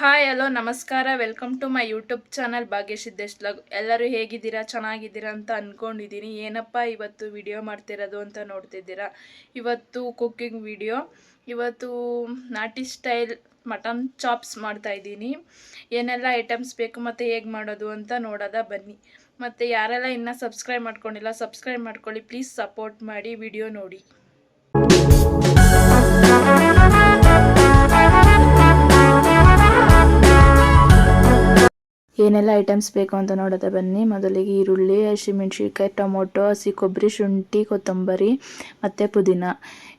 Hi, hello, ನಮಸ್ಕಾರ. Welcome to my YouTube channel Bhagyasiddesh blog ಎಲ್ಲರೂ ಹೇಗಿದ್ದೀರಾ? ಚೆನ್ನಾಗಿದ್ದೀರಾ ಅಂತ ಅಂದ್ಕೊಂಡಿದ್ದೀನಿ ಏನಪ್ಪ ಇವತ್ತು ವಿಡಿಯೋ ಮಾಡ್ತಿರೋದು ಅಂತ ನೋಡ್ತಿದ್ದೀರಾ? ಇವತ್ತು ಕುಕ್ಕಿಂಗ್ ವಿಡಿಯೋ ಇವತ್ತು ನಾಟಿ ಸ್ಟೈಲ್ ಮಟನ್ ಚಾಪ್ಸ್ ಮಾಡ್ತಾ ಇದ್ದೀನಿ. ಏನೆಲ್ಲ ಐಟಮ್ಸ್ ಬೇಕು, ಮತ್ತು ಹೇಗೆ ಮಾಡೋದು ಅಂತ ನೋಡೋದ ಬನ್ನಿ. ಮತ್ತು ಯಾರೆಲ್ಲ ಇನ್ನೂ ಸಬ್ಸ್ಕ್ರೈಬ್ ಮಾಡ್ಕೊಂಡಿಲ್ಲ ಸಬ್ಸ್ಕ್ರೈಬ್ ಮಾಡ್ಕೊಳ್ಳಿ. ಪ್ಲೀಸ್ ಸಪೋರ್ಟ್ ಮಾಡಿ ವಿಡಿಯೋ ನೋಡಿ. ಏನೆಲ್ಲ ಐಟಮ್ಸ್ ಬೇಕು ಅಂತ ನೋಡೋದ ಬನ್ನಿ. ಮೊದಲಿಗೆ ಈರುಳ್ಳಿ, ಹಸಿಮೆಣ್ಸಿನ್ಕಾಯಿ, ಟೊಮೊಟೊ, ಹಸಿ ಕೊಬ್ಬರಿ, ಶುಂಠಿ, ಕೊತ್ತಂಬರಿ ಮತ್ತು ಪುದೀನ.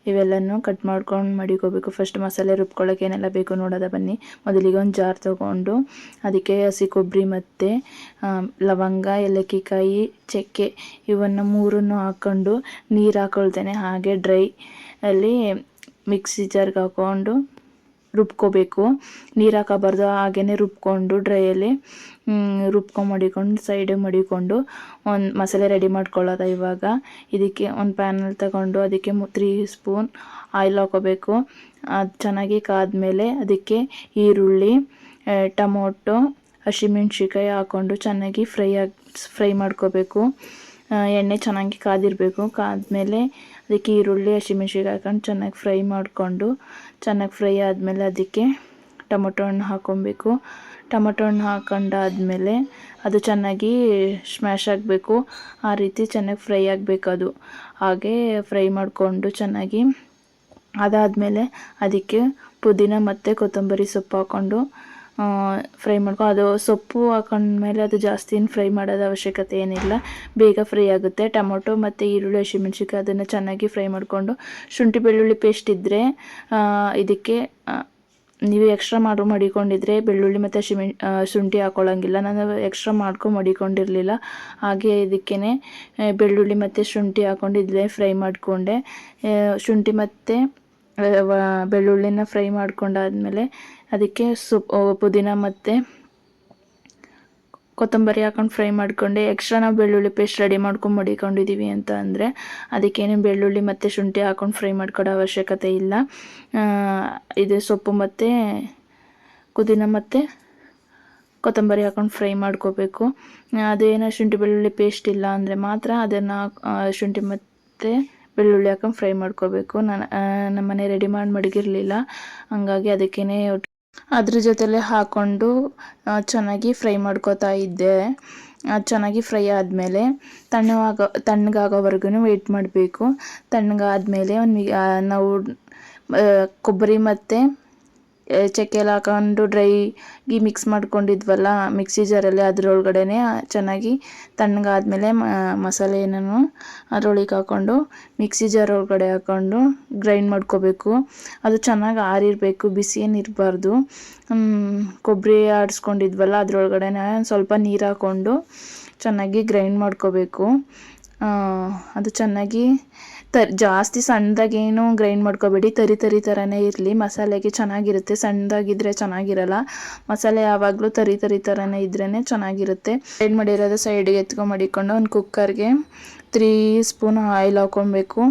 ಇವೆಲ್ಲನೂ ಕಟ್ ಮಾಡ್ಕೊಂಡು ಮಡಿಕೋಬೇಕು. ಫಸ್ಟ್ ಮಸಾಲೆ ರುಬ್ಕೊಳ್ಳೋಕೆ ಏನೆಲ್ಲ ಬೇಕು ನೋಡೋದ ಬನ್ನಿ. ಮೊದಲಿಗೆ ಒಂದು ಜಾರ್ ತೊಗೊಂಡು ಅದಕ್ಕೆ ಹಸಿ ಕೊಬ್ಬರಿ ಮತ್ತು ಲವಂಗ, ಏಲಕ್ಕಿಕಾಯಿ, ಚಕ್ಕೆ ಇವನ್ನು ಮೂರನ್ನು ಹಾಕ್ಕೊಂಡು ನೀರು ಹಾಕೊಳ್ತೇನೆ. ಹಾಗೆ ಡ್ರೈ ಅಲ್ಲಿ ಮಿಕ್ಸಿ ಜಾರ್ಗೆ ಹಾಕ್ಕೊಂಡು ರುಬ್ಕೋಬೇಕು. ನೀರು ಹಾಕಬಾರ್ದು ಹಾಗೇ ರುಬ್ಕೊಂಡು ಡ್ರೈಯಲ್ಲಿ ರುಬ್ಕೊಂಡು ಮಡಿಕೊಂಡು ಸೈಡ್ ಮಡಿಕೊಂಡು ಒಂದು ಮಸಾಲೆ ರೆಡಿ ಮಾಡ್ಕೊಳ್ಳೋದ ಇವಾಗ. ಇದಕ್ಕೆ ಒಂದು ಪ್ಯಾನಲ್ಲಿ ತಗೊಂಡು ಅದಕ್ಕೆ ತ್ರೀ ಸ್ಪೂನ್ ಆಯಿಲ್ ಹಾಕೋಬೇಕು. ಅದು ಚೆನ್ನಾಗಿ ಕಾದ್ಮೇಲೆ ಅದಕ್ಕೆ ಈರುಳ್ಳಿ ಟೊಮೊಟೊ ಹಸಿಮೆಣ್ಸಿಕಾಯಿ ಹಾಕ್ಕೊಂಡು ಚೆನ್ನಾಗಿ ಫ್ರೈ ಆಗಿ, ಫ್ರೈ ಮಾಡ್ಕೋಬೇಕು. ಎಣ್ಣೆ ಚೆನ್ನಾಗಿ ಕಾದಿರಬೇಕು. ಕಾದಮೇಲೆ ಅದಕ್ಕೆ ಈರುಳ್ಳಿ ಹಸಿಮೆಣ್ಸಿಕಾಯಿ ಹಾಕೊಂಡು ಚೆನ್ನಾಗಿ ಫ್ರೈ ಮಾಡಿಕೊಂಡು, ಚೆನ್ನಾಗಿ ಫ್ರೈ ಆದಮೇಲೆ ಅದಕ್ಕೆ ಟೊಮೊಟೊ ಹಣ್ಣು ಹಾಕ್ಕೊಬೇಕು. ಟೊಮೊಟೊ ಹಣ್ಣು ಹಾಕೊಂಡಾದಮೇಲೆ ಅದು ಚೆನ್ನಾಗಿ ಸ್ಮ್ಯಾಶ್ ಆಗಬೇಕು. ಆ ರೀತಿ ಚೆನ್ನಾಗಿ ಫ್ರೈ ಆಗಬೇಕು ಅದು. ಹಾಗೆ ಫ್ರೈ ಮಾಡಿಕೊಂಡು ಚೆನ್ನಾಗಿ ಅದಾದಮೇಲೆ ಅದಕ್ಕೆ ಪುದೀನ ಮತ್ತು ಕೊತ್ತಂಬರಿ ಸೊಪ್ಪು ಹಾಕ್ಕೊಂಡು ಫ್ರೈ ಮಾಡ್ಕೊ ಅದು ಸೊಪ್ಪು ಹಾಕೊಂಡ್ಮೇಲೆ ಅದು ಜಾಸ್ತಿ ಫ್ರೈ ಮಾಡೋದು ಅವಶ್ಯಕತೆ ಏನಿಲ್ಲ. ಬೇಗ ಫ್ರೈ ಆಗುತ್ತೆ. ಟೊಮೊಟೊ ಮತ್ತು ಈರುಳ್ಳಿ ಹಸಿಮೆಣ್ಸಿಕಾಯಿ ಅದನ್ನು ಚೆನ್ನಾಗಿ ಫ್ರೈ ಮಾಡಿಕೊಂಡು ಶುಂಠಿ, ಬೆಳ್ಳುಳ್ಳಿ ಪೇಸ್ಟ್ ಇದ್ದರೆ ಇದಕ್ಕೆ ನೀವು ಎಕ್ಸ್ಟ್ರಾ ಮಾಡ್ರು ಮಡಿಕೊಂಡಿದ್ರೆ ಬೆಳ್ಳುಳ್ಳಿ ಮತ್ತು ಹಸಿಮೆಣ್ ಶುಂಠಿ ಹಾಕೊಳ್ಳೋಂಗಿಲ್ಲ. ನಾನು ಎಕ್ಸ್ಟ್ರಾ ಮಾಡ್ಕೊಂಡು ಮಡಿಕೊಂಡಿರಲಿಲ್ಲ. ಹಾಗೆ ಇದಕ್ಕೇ ಬೆಳ್ಳುಳ್ಳಿ ಮತ್ತು ಶುಂಠಿ ಹಾಕ್ಕೊಂಡು ಫ್ರೈ ಮಾಡಿಕೊಂಡೆ. ಶುಂಠಿ ಮತ್ತು ಬೆಳ್ಳುಳ್ಳಿನ ಫ್ರೈ ಮಾಡ್ಕೊಂಡಾದ್ಮೇಲೆ ಅದಕ್ಕೆ ಸು ಪುದೀನ ಮತ್ತು ಕೊತ್ತಂಬರಿ ಹಾಕೊಂಡು ಫ್ರೈ ಮಾಡ್ಕೊಂಡೆ. ಎಕ್ಸ್ಟ್ರಾ ನಾವು ಬೆಳ್ಳುಳ್ಳಿ ಪೇಸ್ಟ್ ರೆಡಿ ಮಾಡ್ಕೊಂಡು ಮಡಿಕೊಂಡಿದ್ದೀವಿ ಅಂತ ಅಂದರೆ ಅದಕ್ಕೇನು ಬೆಳ್ಳುಳ್ಳಿ ಮತ್ತು ಶುಂಠಿ ಹಾಕೊಂಡು ಫ್ರೈ ಮಾಡ್ಕೊಡೋ ಅವಶ್ಯಕತೆ ಇಲ್ಲ. ಇದು ಸೊಪ್ಪು ಮತ್ತು ಪುದೀನ ಮತ್ತು ಕೊತ್ತಂಬರಿ ಹಾಕೊಂಡು ಫ್ರೈ ಮಾಡ್ಕೋಬೇಕು. ಅದೇನೋ ಶುಂಠಿ ಬೆಳ್ಳುಳ್ಳಿ ಪೇಸ್ಟ್ ಇಲ್ಲ ಅಂದರೆ ಮಾತ್ರ ಅದನ್ನು ಶುಂಠಿ ಮತ್ತು ಬೆಳ್ಳುಳ್ಳಿ ಹಾಕೊಂಡು ಫ್ರೈ ಮಾಡ್ಕೋಬೇಕು. ನಾನು ನಮ್ಮ ಮನೆ ರೆಡಿ ಮಾಡಿ ಮಡಗಿರಲಿಲ್ಲ. ಹಂಗಾಗಿ ಅದಕ್ಕೇ ಅದ್ರ ಜೊತೆಲೆ ಹಾಕ್ಕೊಂಡು ಚೆನ್ನಾಗಿ ಫ್ರೈ ಮಾಡ್ಕೋತಾ ಇದ್ದೆ. ಚೆನ್ನಾಗಿ ಫ್ರೈ ಆದಮೇಲೆ ತಣ್ಣಗಾಗೋ ತಣ್ಣಗಾಗೋವರೆಗೂ ವೆಯ್ಟ್ ಮಾಡಬೇಕು. ತಣ್ಣಗಾದ್ಮೇಲೆ ಒಂದು ನಾವು ಕೊಬ್ಬರಿ ಮತ್ತು ಚಕ್ಕೆ ಎಲ್ಲ ಹಾಕೊಂಡು ಡ್ರೈಗಿ ಮಿಕ್ಸ್ ಮಾಡ್ಕೊಂಡಿದ್ವಲ್ಲ ಮಿಕ್ಸಿ ಜಾರಲ್ಲಿ ಅದರೊಳಗಡೆ ಚೆನ್ನಾಗಿ ತಣ್ಣಗಾದ್ಮೇಲೆ ಮಸಾಲೆಯನ್ನು ಅದರೊಳಗೆ ಹಾಕ್ಕೊಂಡು ಮಿಕ್ಸಿ ಜಾರ್ ಒಳಗಡೆ ಹಾಕ್ಕೊಂಡು ಗ್ರೈಂಡ್ ಮಾಡ್ಕೋಬೇಕು. ಅದು ಚೆನ್ನಾಗಿ ಆರಿರಬೇಕು, ಬಿಸಿ ಏನು ಇರಬಾರ್ದು. ಕೊಬ್ಬರಿ ಆಡಿಸ್ಕೊಂಡಿದ್ವಲ್ಲ ಅದರೊಳಗಡೆನೇ ಸ್ವಲ್ಪ ನೀರು ಹಾಕ್ಕೊಂಡು ಚೆನ್ನಾಗಿ ಗ್ರೈಂಡ್ ಮಾಡ್ಕೋಬೇಕು. ಅದು ಚೆನ್ನಾಗಿ ತರ್ ಜಾಸ್ತಿ ಸಣ್ಣದಾಗೇನು ಗ್ರೈಂಡ್ ಮಾಡ್ಕೋಬೇಡಿ. ತರಿ ತರಿ ಥರನೇ ಇರಲಿ. ಮಸಾಲೆಗೆ ಚೆನ್ನಾಗಿರುತ್ತೆ. ಸಣ್ಣದಾಗಿದ್ದರೆ ಚೆನ್ನಾಗಿರಲ್ಲ. ಮಸಾಲೆ ಯಾವಾಗಲೂ ತರಿ ತರಿ ಥರನೇ ಇದ್ರೇ ಚೆನ್ನಾಗಿರುತ್ತೆ. ಗ್ರೈಂಡ್ ಮಾಡಿರೋದು ಸೈಡಿಗೆ ಎತ್ಕೊಂಡು ಮಡಿಕೊಂಡು ಒಂದು ಕುಕ್ಕರ್ಗೆ ತ್ರೀ ಸ್ಪೂನ್ ಆಯಿಲ್ ಹಾಕ್ಕೊಬೇಕು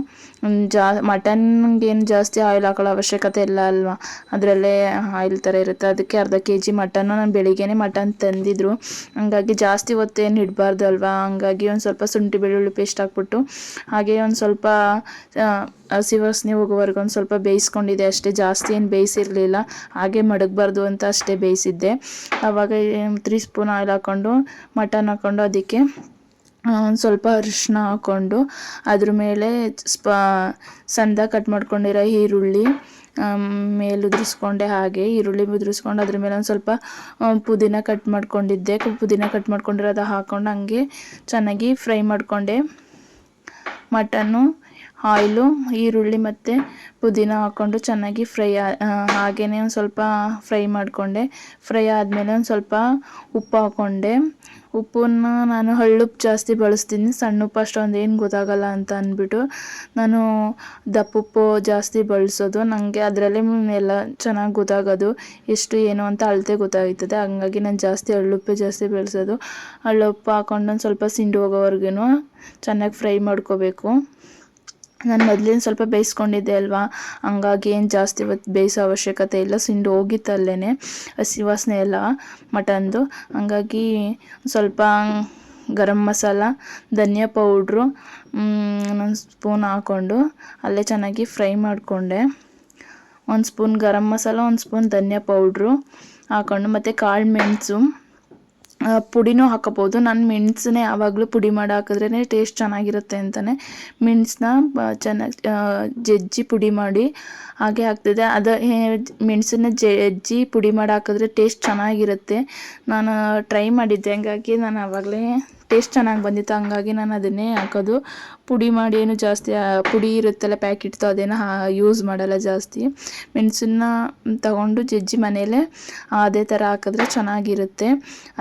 ಜಾ, ಮಟನ್ಗೆ ಏನು ಜಾಸ್ತಿ ಆಯಿಲ್ ಹಾಕೊಳ್ಳೋ ಅವಶ್ಯಕತೆ ಇಲ್ಲ ಅಲ್ವಾ? ಅದರಲ್ಲೇ ಆಯಿಲ್ ಥರ ಇರುತ್ತೆ. ಅದಕ್ಕೆ ಅರ್ಧ ಕೆ ಜಿ ಮಟನ್ನು ನಾನು ಬೆಳಿಗ್ಗೆನೇ ಮಟನ್ ತಂದಿದ್ರು. ಹಂಗಾಗಿ ಜಾಸ್ತಿ ಹೊತ್ತೇನು ಇಡಬಾರ್ದು ಅಲ್ವಾ? ಹಂಗಾಗಿ ಒಂದು ಸ್ವಲ್ಪ ಶುಂಠಿ ಬೆಳ್ಳುಳ್ಳಿ ಪೇಸ್ಟ್ ಹಾಕ್ಬಿಟ್ಟು, ಹಾಗೆ ಒಂದು ಸ್ವಲ್ಪ ಹಸಿ ವಾಸನೆ ಹೋಗೋವರೆಗೂ ಒಂದು ಸ್ವಲ್ಪ ಬೇಯಿಸ್ಕೊಂಡಿದ್ದೆ ಅಷ್ಟೇ. ಜಾಸ್ತಿ ಏನು ಬೇಯಿಸಿರಲಿಲ್ಲ. ಹಾಗೆ ಮಡಗಬಾರ್ದು ಅಂತ ಅಷ್ಟೇ ಬೇಯಿಸಿದ್ದೆ. ಆವಾಗ ತ್ರೀ ಸ್ಪೂನ್ ಆಯಿಲ್ ಹಾಕ್ಕೊಂಡು ಮಟನ್ ಹಾಕ್ಕೊಂಡು ಅದಕ್ಕೆ ಒಂದು ಸ್ವಲ್ಪ ಅರಿಶಿನ ಹಾಕ್ಕೊಂಡು ಅದ್ರ ಮೇಲೆ ಸ್ಪ, ಸಂದ ಕಟ್ ಮಾಡ್ಕೊಂಡಿರೋ ಈರುಳ್ಳಿ ಮೇಲೆ ಉದುರಿಸ್ಕೊಂಡೆ ಹಾಗೆ, ಈರುಳ್ಳಿ ಉದುರಿಸ್ಕೊಂಡು ಅದ್ರ ಮೇಲೆ ಒಂದು ಸ್ವಲ್ಪ ಪುದೀನ ಕಟ್ ಮಾಡ್ಕೊಂಡಿದ್ದೆ. ಪುದೀನ ಕಟ್ ಮಾಡ್ಕೊಂಡಿರೋದು ಹಾಕ್ಕೊಂಡು ಹಂಗೆ ಚೆನ್ನಾಗಿ ಫ್ರೈ ಮಾಡಿಕೊಂಡೆ. ಮಟನ್ನು ಆಯಿಲು ಈರುಳ್ಳಿ ಮತ್ತು ಪುದೀನ ಹಾಕ್ಕೊಂಡು ಚೆನ್ನಾಗಿ ಫ್ರೈ ಹಾಗೇ ಒಂದು ಸ್ವಲ್ಪ ಫ್ರೈ ಮಾಡಿಕೊಂಡೆ. ಫ್ರೈ ಆದಮೇಲೆ ಒಂದು ಸ್ವಲ್ಪ ಉಪ್ಪು ಹಾಕ್ಕೊಂಡೆ ಉಪ್ಪನ್ನ ನಾನು ಹಳ್ಳುಪ್ಪು ಜಾಸ್ತಿ ಬಳಸ್ತೀನಿ. ಸಣ್ಣ ಉಪ್ಪು ಅಷ್ಟೊಂದು ಏನು ಗೊತ್ತಾಗಲ್ಲ ಅಂತ ಅಂದ್ಬಿಟ್ಟು ನಾನು ದಪ್ಪುಪ್ಪು ಜಾಸ್ತಿ ಬಳಸೋದು. ನನಗೆ ಅದರಲ್ಲಿ ಎಲ್ಲ ಚೆನ್ನಾಗಿ ಗೊತ್ತಾಗೋದು. ಎಷ್ಟು ಏನು ಅಂತ ಅಳತೆ ಗೊತ್ತಾಗ್ತದೆ. ಹಂಗಾಗಿ ನಾನು ಜಾಸ್ತಿ ಹಳ್ಳುಪ್ಪೆ ಜಾಸ್ತಿ ಬೆಳೆಸೋದು. ಹಳ್ಳುಪ್ಪು ಹಾಕ್ಕೊಂಡು ಒಂದು ಸ್ವಲ್ಪ ಸಿಂಡು ಹೋಗೋವರೆಗೂ ಚೆನ್ನಾಗಿ ಫ್ರೈ ಮಾಡ್ಕೋಬೇಕು. ನಾನು ಮೊದಲಿನ ಸ್ವಲ್ಪ ಬೇಯಿಸ್ಕೊಂಡಿದ್ದೆ ಅಲ್ವಾ? ಹಂಗಾಗಿ ಏನು ಜಾಸ್ತಿ ಇವತ್ತು ಬೇಯಿಸೋ ಅವಶ್ಯಕತೆ ಇಲ್ಲ. ಸಿಂಡು ಹೋಗಿತ್ತಲ್ಲೇ ಹಸಿ ವಾಸನೆ ಎಲ್ಲ ಮಟನ್ದು. ಹಂಗಾಗಿ ಸ್ವಲ್ಪ ಗರಂ ಮಸಾಲ, ಧನಿಯಾ ಪೌಡ್ರು ಒಂದು ಸ್ಪೂನ್ ಹಾಕ್ಕೊಂಡು ಅಲ್ಲೇ ಚೆನ್ನಾಗಿ ಫ್ರೈ ಮಾಡಿಕೊಂಡೆ. ಒಂದು ಸ್ಪೂನ್ ಗರಂ ಮಸಾಲ, ಒಂದು ಸ್ಪೂನ್ ಧನಿಯಾ ಪೌಡ್ರು ಹಾಕ್ಕೊಂಡು ಮತ್ತು ಕಾಳು ಮೆಣಸು. ಪುಡಿನೂ ಹಾಕೋಬೋದು ನಾನು ಮೆಣಸನ್ನೇ ಯಾವಾಗಲೂ ಪುಡಿ ಮಾಡಿ ಹಾಕಿದ್ರೇ ಟೇಸ್ಟ್ ಚೆನ್ನಾಗಿರುತ್ತೆ ಅಂತಲೇ ಮೆಣಸನ್ನ ಚೆನ್ನಾಗಿ ಜಜ್ಜಿ ಪುಡಿ ಮಾಡಿ ಹಾಗೆ ಹಾಕ್ತಿದ್ದೆ. ಅದು ಮೆಣಸನ್ನ ಜಜ್ಜಿ ಪುಡಿ ಮಾಡಿ ಹಾಕಿದ್ರೆ ಟೇಸ್ಟ್ ಚೆನ್ನಾಗಿರುತ್ತೆ. ನಾನು ಟ್ರೈ ಮಾಡಿದ್ದೆ. ಹಂಗಾಗಿ ನಾನು ಆವಾಗಲೇ ಟೇಸ್ಟ್ ಚೆನ್ನಾಗಿ ಬಂದಿತ್ತು, ಹಂಗಾಗಿ ನಾನು ಅದನ್ನೇ ಹಾಕೋದು. ಪುಡಿ ಮಾಡಿ ಏನು ಜಾಸ್ತಿ ಪುಡಿ ಇರುತ್ತಲ್ಲ ಪ್ಯಾಕೆಟ್ದು ಅದೇನು ಯೂಸ್ ಮಾಡಲ್ಲ ಜಾಸ್ತಿ. ಮೆಣಸನ್ನ ತಗೊಂಡು ಜಜ್ಜಿ ಮನೇಲೆ ಅದೇ ಥರ ಹಾಕಿದ್ರೆ ಚೆನ್ನಾಗಿರುತ್ತೆ.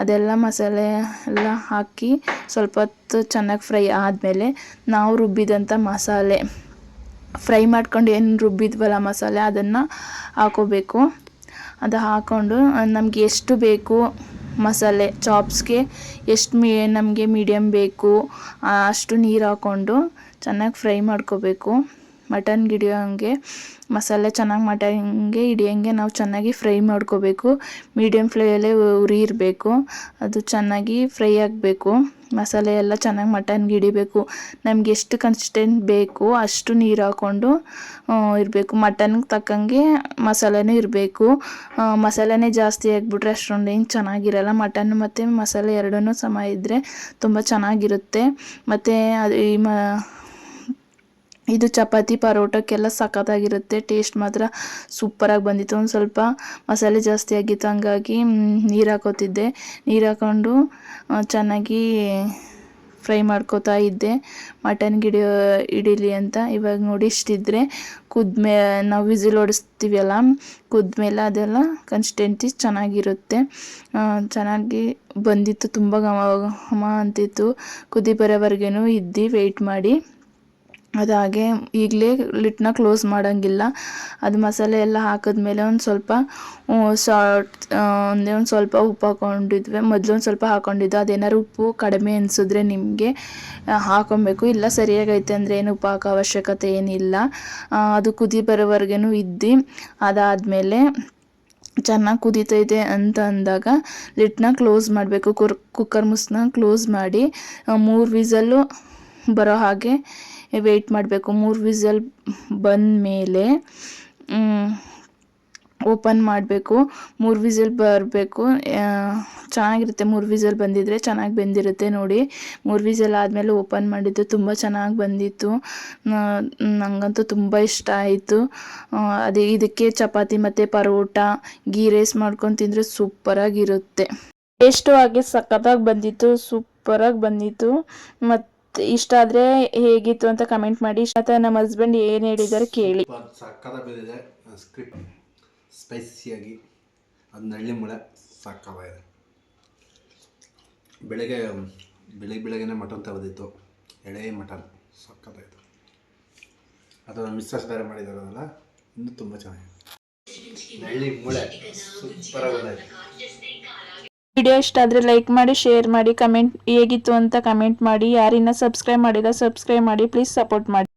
ಅದೆಲ್ಲ ಮಸಾಲೆ ಎಲ್ಲ ಹಾಕಿ ಸ್ವಲ್ಪ ಹೊತ್ತು ಚೆನ್ನಾಗಿ ಫ್ರೈ ಆದಮೇಲೆ ನಾವು ರುಬ್ಬಿದಂಥ ಮಸಾಲೆ. ಫ್ರೈ ಮಾಡ್ಕೊಂಡು ಏನು ರುಬ್ಬಿದ್ವಲ್ಲ ಮಸಾಲೆ, ಅದನ್ನು ಹಾಕೋಬೇಕು. ಅದು ಹಾಕ್ಕೊಂಡು ನಮಗೆ ಎಷ್ಟು ಬೇಕು ಮಸಾಲೆ ಚಾಪ್ಸ್ಗೆ ಎಷ್ಟು ಮೀ ನಮಗೆ ಮೀಡಿಯಮ್ ಬೇಕು ಅಷ್ಟು ನೀರು ಹಾಕ್ಕೊಂಡು ಚೆನ್ನಾಗಿ ಫ್ರೈ ಮಾಡ್ಕೋಬೇಕು. ಮಟನ್ ಹಿಡಿಯೋಂಗೆ, ಮಸಾಲೆ ಚೆನ್ನಾಗಿ ಮಟನ್ಗೆ ಹಿಡಿಯೋಂಗೆ ನಾವು ಚೆನ್ನಾಗಿ ಫ್ರೈ ಮಾಡ್ಕೋಬೇಕು. ಮೀಡಿಯಮ್ ಫ್ಲೇಯಲ್ಲೇ ಉರಿ ಇರಬೇಕು. ಅದು ಚೆನ್ನಾಗಿ ಫ್ರೈ ಆಗಬೇಕು. ಮಸಾಲೆ ಎಲ್ಲ ಚೆನ್ನಾಗಿ ಮಟನ್ಗೆ ಹಿಡಿಬೇಕು. ನಮ್ಗೆ ಎಷ್ಟು ಕನ್ಸಿಸ್ಟೆಂಟ್ ಬೇಕು ಅಷ್ಟು ನೀರು ಹಾಕ್ಕೊಂಡು ಇರಬೇಕು. ಮಟನ್ಗೆ ತಕ್ಕಂಗೆ ಮಸಾಲೆನೂ ಇರಬೇಕು. ಮಸಾಲೆನೇ ಜಾಸ್ತಿ ಆಗಿಬಿಟ್ರೆ ಅಷ್ಟೊಂದು ಏನು ಚೆನ್ನಾಗಿರಲ್ಲ. ಮಟನ್ ಮತ್ತು ಮಸಾಲೆ ಎರಡೂ ಸಮ ಇದ್ದರೆ ತುಂಬ ಚೆನ್ನಾಗಿರುತ್ತೆ. ಮತ್ತು ಅದು ಈ ಮ ಇದು ಚಪಾತಿ ಪರೋಟಕ್ಕೆಲ್ಲ ಸಖತ್ತಾಗಿರುತ್ತೆ. ಟೇಸ್ಟ್ ಮಾತ್ರ ಸೂಪರಾಗಿ ಬಂದಿತ್ತು. ಒಂದು ಸ್ವಲ್ಪ ಮಸಾಲೆ ಜಾಸ್ತಿ ಆಗಿತ್ತು. ಹಂಗಾಗಿ ನೀರು ಹಾಕೋತಿದ್ದೆ. ನೀರು ಹಾಕೊಂಡು ಚೆನ್ನಾಗಿ ಫ್ರೈ ಮಾಡ್ಕೋತಾ ಇದ್ದೆ. ಮಟನ್ ಗಿಡಿಯೋ ಹಿಡೀಲಿ ಅಂತ ಇವಾಗ ನೋಡಿ ಇಷ್ಟಿದ್ರೆ ಕುದ್ಮೆ, ನಾವು ವಿಸಿಲ್ ಹೊಡಿಸ್ತೀವಲ್ಲ ಕುದ್ಮೇಲೆ ಅದೆಲ್ಲ ಕನ್ಸಿಸ್ಟೆನ್ಸಿ ಚೆನ್ನಾಗಿರುತ್ತೆ. ಚೆನ್ನಾಗಿ ಬಂದಿತ್ತು. ತುಂಬ ಘಮ ಘಮ ಅಂತಿತ್ತು. ಕುದಿ ಬರೋವರೆಗೂ ಇದ್ದು ವೆಯ್ಟ್ ಮಾಡಿ. ಅದು ಈಗಲೇ ಲಿಟ್ನ ಕ್ಲೋಸ್ ಮಾಡೋಂಗಿಲ್ಲ. ಅದು ಮಸಾಲೆ ಎಲ್ಲ ಹಾಕಿದ್ಮೇಲೆ ಒಂದು ಸ್ವಲ್ಪ ಸಾಲ್ಟ್ ಒಂದೇ ಒಂದು ಸ್ವಲ್ಪ ಉಪ್ಪು ಹಾಕ್ಕೊಂಡಿದ್ವಿ ಮೊದಲು ಒಂದು ಸ್ವಲ್ಪ ಹಾಕ್ಕೊಂಡಿದ್ದು ಅದೇನಾದ್ರು ಉಪ್ಪು ಕಡಿಮೆ ಅನಿಸಿದ್ರೆ ನಿಮಗೆ ಹಾಕೊಬೇಕು. ಇಲ್ಲ ಸರಿಯಾಗೈತೆ ಅಂದರೆ ಏನು ಉಪ್ಪು ಹಾಕೋ ಅವಶ್ಯಕತೆ ಏನಿಲ್ಲ. ಅದು ಕುದಿ ಬರೋವರೆಗೂ ಇದ್ದು. ಅದಾದಮೇಲೆ ಚೆನ್ನಾಗಿ ಕುದೀತೈತೆ ಅಂತ ಅಂದಾಗ ಲಿಟ್ನ ಕ್ಲೋಸ್ ಮಾಡಬೇಕು. ಕುರ್ ಕುಕ್ಕರ್ ಮುಸ್ನ ಕ್ಲೋಸ್ ಮಾಡಿ ಮೂರು ವಿಸಲ್ಲು ಬರೋ ಹಾಗೆ ವೆಯ್ಟ್ ಮಾಡಬೇಕು. ಮೂರು ವಿಸಲ್ ಬಂದ ಮೇಲೆ ಓಪನ್ ಮಾಡಬೇಕು. ಮೂರು ವಿಸಲ್ ಬರಬೇಕು. ಚೆನ್ನಾಗಿರುತ್ತೆ. ಮೂರು ವಿಸಲ್ ಬಂದಿದ್ದರೆ ಚೆನ್ನಾಗಿ ಬೆಂದಿರುತ್ತೆ ನೋಡಿ. ಮೂರು ವಿಸಲ್ ಆದಮೇಲೆ ಓಪನ್ ಮಾಡಿದ್ದು ತುಂಬ ಚೆನ್ನಾಗಿ ಬಂದಿತ್ತು. ನನಗಂತೂ ನಂಗಂತೂ ತುಂಬ ಇಷ್ಟ ಆಯಿತು. ಅದೇ ಇದಕ್ಕೆ ಚಪಾತಿ ಮತ್ತು ಪರೋಟ ಗೀ ರೈಸ್ ಮಾಡ್ಕೊಂಡು ತಿಂದರೆ ಸೂಪರಾಗಿರುತ್ತೆ ಟೇಸ್ಟು ಹಾಗೆ ಸಖತ್ತಾಗಿ ಬಂದಿತ್ತು. ಸೂಪರಾಗಿ ಬಂದಿತ್ತು. ಮತ್ತು ಇಷ್ಟ ಆದ್ರೆ ಹೇಗಿತ್ತು ಅಂತ ಕಮೆಂಟ್ ಮಾಡಿ. ಮತ್ತು ನಮ್ಮ ಹಸ್ಬೆಂಡ್ ಏನು ಹೇಳಿದ್ದಾರೆ ಕೇಳಿ. ಸ್ಕ್ರಿಪ್ ಸ್ಪೈಸಿಯಾಗಿ ಅದು ನಳ್ಳಿ ಮುಳೆ ಸಕ್ಕದಾಗಿದೆ ಬೆಳಗ್ಗೆ ಬೆಳಗ್ಗೆ ಬೆಳಗ್ಗೆನೇ ಮಟನ್ ತೆಗೆದಿತ್ತು. ಎಳೆ ಮಟನ್ ಸಕ್ಕತ್ತಾಯಿತು ಅದು ಮಿಸ್ಸಸ್ ಬೇರೆ ಮಾಡಿದಾರಲ್ಲ ಇನ್ನೂ ತುಂಬ ಚೆನ್ನಾಗಿದೆ. ನಳ್ಳಿ ಮುಳೆ ಸೂಪರಾಗಿದೆ. ವಿಡಿಯೋ ಇಷ್ಟ ಆದರೆ ಲೈಕ್ ಮಾಡಿ ಶೇರ್ ಮಾಡಿ ಕಮೆಂಟ್ ಹೇಗಿತ್ತು ಅಂತ ಕಮೆಂಟ್ ಮಾಡಿ. ಯಾರಿನ್ನ ಸಬ್ಸ್ಕ್ರೈಬ್ ಮಾಡಿಲ್ಲ ಸಬ್ಸ್ಕ್ರೈಬ್ ಮಾಡಿ ಪ್ಲೀಸ್ ಸಪೋರ್ಟ್ ಮಾಡಿ.